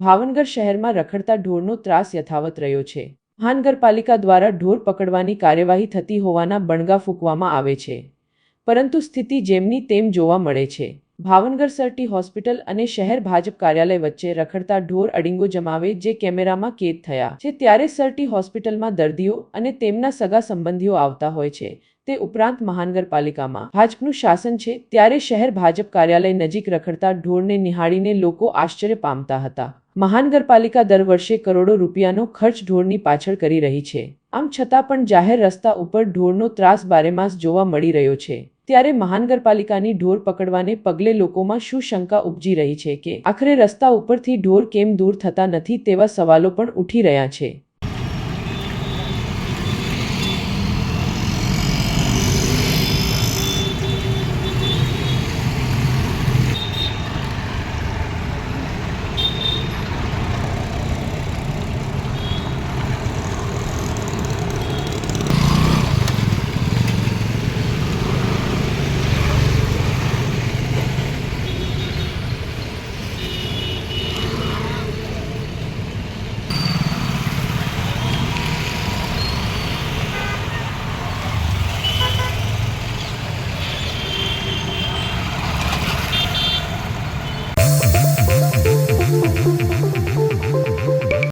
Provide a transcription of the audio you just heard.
ભાવનગર શહેરમાં રખડતા ઢોરનો ત્રાસ યથાવત રહ્યો છે. મહાનગરપાલિકા દ્વારા ઢોર પકડવાની કાર્યવાહી થતી હોવાના બણગા ફૂંકવામાં આવે છે. પરંતુ સ્થિતિ જેમની તેમ જોવા મળે છે. ભાવનગર સરટી હોસ્પિટલ અને શહેર ભાજપ કાર્યાલય વચ્ચે રખડતા ઢોર અડીંગો જમાવે જે કેમેરામાં કેદ થયા છે. ત્યારે સરટી હોસ્પિટલમાં દર્દીઓ અને તેમના સગા સંબંધીઓ આવતા હોય છે. તે ઉપરાંત મહાનગરપાલિકામાં. ભાજપનું શાસન છે, ત્યારે શહેર ભાજપ કાર્યાલય નજીક રખડતા ઢોરને નિહાળીને લોકો આશ્ચર્ય પામતા હતા. મહાનગરપાલિકા દર વર્ષે કરોડો રૂપિયાનો ખર્ચ ઢોરની પાછળ કરી રહી છે. આમ છતાં પણ જાહેર રસ્તા ઉપર ઢોરનો ત્રાસ બારેમાસ જોવા મળી રહ્યો છે. ત્યારે મહાનગરપાલિકાની ઢોર પકડવાને પગલે લોકોમાં શું શંકા ઉપજી રહી છે કે, આખરે રસ્તા ઉપરથી ઢોર કેમ દૂર થતા નથી તેવા સવાલો પણ ઉઠી રહ્યા છે.